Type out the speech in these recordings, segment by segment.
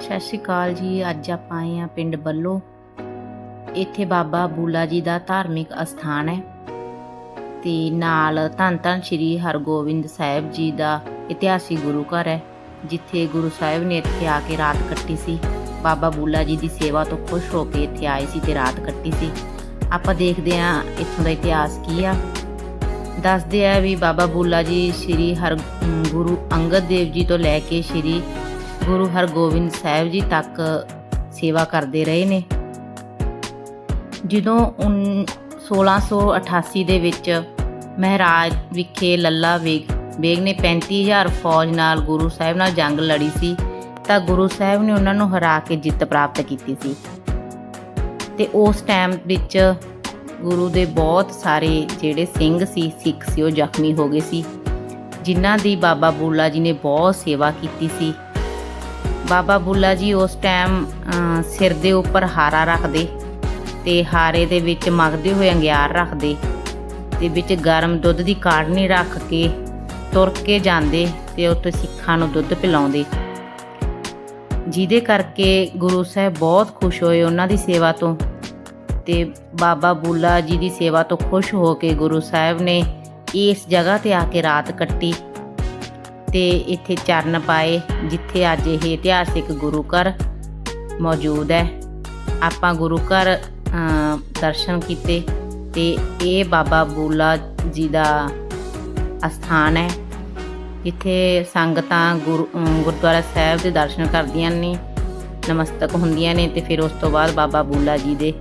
ਸਤਿ ਸ਼੍ਰੀ ਅਕਾਲ ਜੀ, ਅੱਜ ਆਪਾਂ ਆਏ ਆ ਪਿੰਡ ਬੱਲੋ। ਇੱਥੇ ਬਾਬਾ ਬੂਲਾ ਜੀ ਦਾ ਧਾਰਮਿਕ ਅਸਥਾਨ ਹੈ ਤੇ ਨਾਲ ਧੰਨ ਧੰਨ ਸ਼੍ਰੀ ਹਰਗੋਬਿੰਦ ਸਾਹਿਬ ਜੀ ਦਾ ਇਤਿਹਾਸਿਕ ਗੁਰੂ ਘਰ ਹੈ, ਜਿੱਥੇ ਗੁਰੂ ਸਾਹਿਬ ਨੇ ਇੱਥੇ ਆ ਕੇ ਰਾਤ ਕੱਟੀ ਸੀ। ਬਾਬਾ ਬੂਲਾ ਜੀ ਦੀ ਸੇਵਾ ਤੋਂ ਖੁਸ਼ ਹੋ ਕੇ ਇੱਥੇ ਆਏ ਸੀ ਤੇ ਰਾਤ ਕੱਟੀ ਸੀ। ਆਪਾਂ ਦੇਖਦੇ ਆ ਇੱਥੋਂ ਦਾ ਇਤਿਹਾਸ ਕੀ ਆ। ਦੱਸਦੇ ਆ ਵੀ ਬਾਬਾ ਬੂਲਾ ਜੀ ਸ਼੍ਰੀ ਹਰ, ਗੁਰੂ ਅੰਗਦ ਦੇਵ ਜੀ ਤੋਂ ਲੈ ਕੇ ਸ਼੍ਰੀ ਗੁਰੂ ਹਰਗੋਬਿੰਦ ਸਾਹਿਬ ਜੀ ਤੱਕ ਸੇਵਾ ਕਰਦੇ ਰਹੇ ਨੇ। ਜਦੋਂ ਉਨ- 1688 ਦੇ ਵਿੱਚ ਮਹਾਰਾਜ ਵਿਖੇ ਲੱਲਾ ਵੇਗ ਬੇਗ ਨੇ 35000 ਫੌਜ ਨਾਲ ਗੁਰੂ ਸਾਹਿਬ ਨਾਲ ਜੰਗ ਲੜੀ ਸੀ, ਤਾਂ ਗੁਰੂ ਸਾਹਿਬ ਨੇ ਉਹਨਾਂ ਨੂੰ ਹਰਾ ਕੇ ਜਿੱਤ ਪ੍ਰਾਪਤ ਕੀਤੀ ਸੀ। ਤੇ ਉਸ ਟਾਈਮ ਵਿੱਚ ਗੁਰੂ ਦੇ ਬਹੁਤ ਸਾਰੇ ਜਿਹੜੇ ਸਿੰਘ ਸੀ, ਸਿੱਖ ਸੀ, ਉਹ ਜ਼ਖਮੀ ਹੋ ਗਏ ਸੀ। ਜਿਨ੍ਹਾਂ ਦੀ ਬਾਬਾ ਬੁੱਲਾ ਜੀ ਨੇ ਬਹੁਤ ਸੇਵਾ ਕੀਤੀ ਸੀ। ਬਾਬਾ ਬੁੱਲਾ ਜੀ ਉਸ ਟਾਈਮ ਸਿਰ ਦੇ ਉੱਪਰ ਹਾਰਾ ਰੱਖਦੇ ਤੇ ਹਾਰੇ ਦੇ ਵਿੱਚ ਮਗਦੇ ਹੋਏ ਅੰਗਿਆਰ ਰੱਖਦੇ ਤੇ ਵਿੱਚ ਗਰਮ ਦੁੱਧ ਦੀ ਕਾੜਨੀ ਰੱਖ ਕੇ ਤੁਰ ਕੇ ਜਾਂਦੇ ਤੇ ਉੱਥੇ ਸਿੱਖਾਂ ਨੂੰ ਦੁੱਧ ਪਿਲਾਉਂਦੇ। ਜਿਹਦੇ ਕਰਕੇ ਗੁਰੂ ਸਾਹਿਬ ਬਹੁਤ ਖੁਸ਼ ਹੋਏ ਉਹਨਾਂ ਦੀ ਸੇਵਾ ਤੋਂ ਤੇ ਬਾਬਾ ਬੁੱਲਾ ਜੀ ਦੀ ਸੇਵਾ ਤੋਂ ਖੁਸ਼ ਹੋ ਕੇ ਗੁਰੂ ਸਾਹਿਬ ਨੇ ਇਸ ਜਗ੍ਹਾ ਤੇ ਆ ਕੇ ਰਾਤ ਕੱਟੀ। ਤੇ ਇੱਥੇ ਚਰਨ ਪਾਏ, ਜਿੱਥੇ ਅੱਜ ਇਹ ਇਤਿਹਾਸਿਕ ਗੁਰੂ ਘਰ ਮੌਜੂਦ ਹੈ। ਆਪਾਂ ਗੁਰੂ ਘਰ ਦਰਸ਼ਨ ਕੀਤੇ ਤੇ ਇਹ ਬਾਬਾ ਬੂਲਾ ਜੀ ਦਾ ਅਸਥਾਨ ਹੈ। ਜਿੱਥੇ ਸੰਗਤਾਂ ਗੁਰੂ ਗੁਰਦੁਆਰਾ ਸਾਹਿਬ ਦੇ ਦਰਸ਼ਨ ਕਰਦੀਆਂ ਨੇ, ਨਮਸਤਕ ਹੁੰਦੀਆਂ ਨੇ ਤੇ ਫਿਰ ਉਸ ਤੋਂ ਬਾਅਦ ਬਾਬਾ ਬੂਲਾ ਜੀ ਦੇ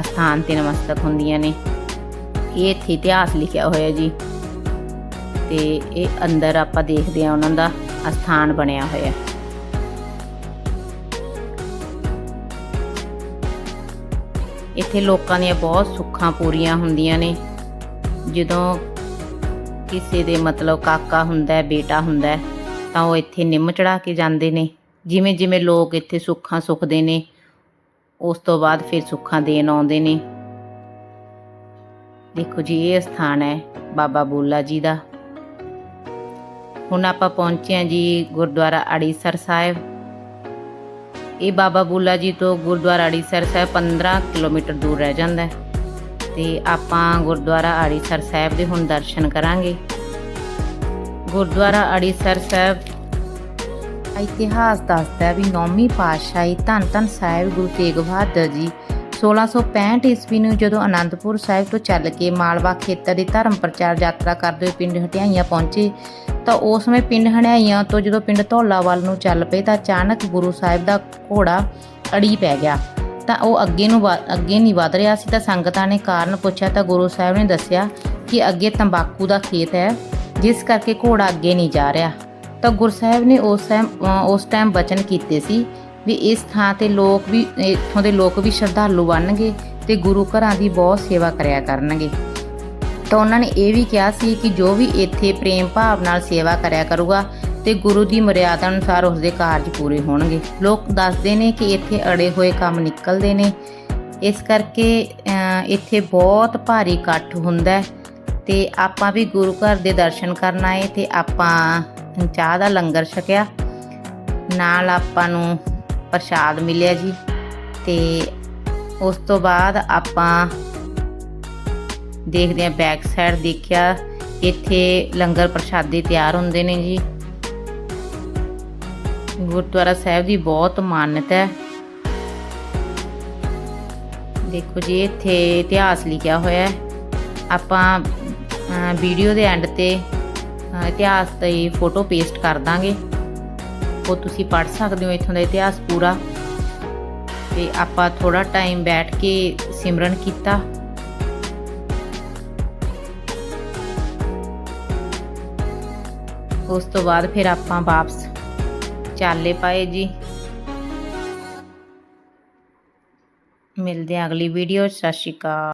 ਅਸਥਾਨ ਤੇ ਨਮਸਤਕ ਹੁੰਦੀਆਂ ਨੇ। ਇਹ ਇੱਥੇ ਇਤਿਹਾਸ ਲਿਖਿਆ ਹੋਇਆ ਜੀ। ਤੇ ਇਹ ਅੰਦਰ ਆਪਾਂ ਦੇਖਦੇ ਆ ਉਹਨਾਂ ਦਾ ਅਸਥਾਨ ਬਣਿਆ ਹੋਇਆ। ਇੱਥੇ ਲੋਕਾਂ ਦੀਆਂ ਬਹੁਤ ਸੁੱਖਾਂ ਪੂਰੀਆਂ ਹੁੰਦੀਆਂ ਨੇ। ਜਦੋਂ ਕਿਸੇ ਦੇ ਮਤਲਬ ਕਾਕਾ ਹੁੰਦਾ ਬੇਟਾ ਹੁੰਦਾ ਤਾਂ ਉਹ ਇੱਥੇ ਨਿੰਮ ਚੜਾ ਕੇ ਜਾਂਦੇ ਨੇ। ਜਿਵੇਂ ਜਿਵੇਂ ਲੋਕ ਇੱਥੇ ਸੁੱਖਾਂ ਸੁਖਦੇ ਨੇ, ਉਸ ਤੋਂ ਬਾਅਦ ਫਿਰ ਸੁੱਖਾਂ ਦੇਣ ਆਉਂਦੇ ਨੇ। ਦੇਖੋ ਜੀ, ਇਹ ਸਥਾਨ ਹੈ ਬਾਬਾ ਬੋਲਾ ਜੀ ਦਾ। ਹੁਣ ਆਪਾਂ ਪਹੁੰਚੇ ਹਾਂ ਜੀ ਗੁਰਦੁਆਰਾ ਅੜੀਸਰ ਸਾਹਿਬ। ਇਹ ਬਾਬਾ ਬੂਲਾ ਜੀ ਤੋਂ ਗੁਰਦੁਆਰਾ ਅੜੀਸਰ ਸਾਹਿਬ 15 ਕਿਲੋਮੀਟਰ ਦੂਰ ਰਹਿ ਜਾਂਦਾ ਹੈ। ਤੇ ਆਪਾਂ ਗੁਰਦੁਆਰਾ ਅੜੀਸਰ ਸਾਹਿਬ ਦੇ ਹੁਣ ਦਰਸ਼ਨ ਕਰਾਂਗੇ। ਗੁਰਦੁਆਰਾ ਅੜੀਸਰ ਸਾਹਿਬ ਇਤਿਹਾਸ ਦੱਸਦਾ ਵੀ ਨੌਵੀਂ ਪਾਤਸ਼ਾਹੀ ਧੰਨ ਧੰਨ ਸਾਹਿਬ ਗੁਰੂ ਤੇਗ ਬਹਾਦਰ ਜੀ 1665 ਈਸਵੀ ਨੂੰ ਜਦੋਂ ਅਨੰਦਪੁਰ ਸਾਹਿਬ ਤੋਂ ਚੱਲ ਕੇ ਮਾਲਵਾ ਖੇਤਰ ਦੀ ਧਰਮ ਪ੍ਰਚਾਰ ਯਾਤਰਾ ਕਰਦੇ ਹੋਏ ਪਿੰਡ ਹਟਿਆਈਆਂ ਪਹੁੰਚੇ, ਤਾਂ ਉਸ ਸਮੇਂ ਪਿੰਡ ਹਟਿਆਈਆਂ ਤੋਂ ਜਦੋਂ ਪਿੰਡ ਧੌਲਾ ਵੱਲ ਨੂੰ ਚੱਲ ਪਏ ਤਾਂ ਅਚਾਨਕ ਗੁਰੂ ਸਾਹਿਬ ਦਾ ਘੋੜਾ ਅੜੀ ਪੈ ਗਿਆ। ਤਾਂ ਉਹ ਅੱਗੇ ਨੂੰ ਵ- ਅੱਗੇ ਨਹੀਂ ਵਧ ਰਿਹਾ ਸੀ ਤਾਂ ਸੰਗਤਾਂ ਨੇ ਕਾਰਨ ਪੁੱਛਿਆ ਤਾਂ ਗੁਰੂ ਸਾਹਿਬ ਨੇ ਦੱਸਿਆ ਕਿ ਅੱਗੇ ਤੰਬਾਕੂ ਦਾ ਖੇਤ ਹੈ, ਜਿਸ ਕਰਕੇ ਘੋੜਾ ਅੱਗੇ ਨਹੀਂ ਜਾ ਰਿਹਾ। ਤਾਂ ਗੁਰਸਾਹਿਬ ਨੇ ਉਸ ਟਾਈਮ ਉਸ ਟਾਈਮ ਬਚਨ ਕੀਤੇ ਸੀ ਵੀ ਇਸ ਥਾਂ ਤੇ ਲੋਕ ਵੀ, ਇੱਥੋਂ ਦੇ ਲੋਕ ਵੀ ਸ਼ਰਧਾਲੂ ਬਣਨਗੇ ਤੇ ਗੁਰੂ ਘਰਾਂ ਦੀ ਬਹੁਤ ਸੇਵਾ ਕਰਿਆ ਕਰਨਗੇ। ਤਾਂ ਉਹਨਾਂ ਨੇ ਇਹ ਵੀ ਕਿਹਾ ਸੀ ਕਿ ਜੋ ਵੀ ਇੱਥੇ ਪ੍ਰੇਮ ਭਾਵ ਨਾਲ ਸੇਵਾ ਕਰਿਆ ਕਰੂਗਾ ਤੇ ਗੁਰੂ ਦੀ ਮਰਿਆਦਾ ਅਨੁਸਾਰ ਉਸ ਦੇ ਕਾਰਜ ਪੂਰੇ ਹੋਣਗੇ। ਲੋਕ ਦੱਸਦੇ ਨੇ ਕਿ ਇੱਥੇ ਅੜੇ ਹੋਏ ਕੰਮ ਨਿਕਲਦੇ ਨੇ। ਇਸ ਕਰਕੇ ਇੱਥੇ ਬਹੁਤ ਭਾਰੀ ਇਕੱਠ ਹੁੰਦਾ ਹੈ ਤੇ ਆਪਾਂ ਵੀ ਗੁਰੂ ਘਰ ਦੇ ਦਰਸ਼ਨ ਕਰਨ ਆਏ ਤੇ ਆਪਾਂ ਚਾਹ ਦਾ ਲੰਗਰ ਛਕਿਆ। ਨਾਲ ਆਪਾਂ ਨੂੰ ਪ੍ਰਸ਼ਾਦ ਮਿਲਿਆ ਜੀ। ਤੇ ਉਸ ਤੋਂ ਬਾਅਦ ਆਪਾਂ ਦੇਖਦੇ ਆ ਬੈਕ ਸਾਈਡ ਦੇਖਿਆ, ਇੱਥੇ ਲੰਗਰ ਪ੍ਰਸ਼ਾਦੇ ਤਿਆਰ ਹੁੰਦੇ ਨੇ ਜੀ। ਗੁਰਦੁਆਰਾ ਸਾਹਿਬ ਦੀ ਬਹੁਤ ਮਾਨਤਾ ਹੈ। ਦੇਖੋ ਜੀ, ਇੱਥੇ ਇਤਿਹਾਸ ਲਿਖਿਆ ਹੋਇਆ ਹੈ। ਆਪਾਂ ਵੀਡੀਓ ਦੇ ਐਂਡ ਤੇ ਇਤਿਹਾਸ ਦੀ ਫੋਟੋ ਪੇਸਟ ਕਰ ਦਾਂਗੇ। ਉਹ ਤੁਸੀਂ ਪੜ੍ਹ ਸਕਦੇ ਹੋ ਇੱਥੋਂ ਦਾ ਇਤਿਹਾਸ ਪੂਰਾ। ਤੇ ਆਪਾਂ ਥੋੜਾ ਟਾਈਮ ਬੈਠ ਕੇ ਸਿਮਰਨ ਕੀਤਾ। ਉਸ ਤੋਂ ਬਾਅਦ ਫਿਰ ਆਪਾਂ ਵਾਪਸ ਚਾਲੇ ਪਾਏ ਜੀ। ਮਿਲਦੇ ਹਾਂ ਅਗਲੀ ਵੀਡੀਓ ਸਤਿ ਸ਼੍ਰੀ ਅਕਾਲ।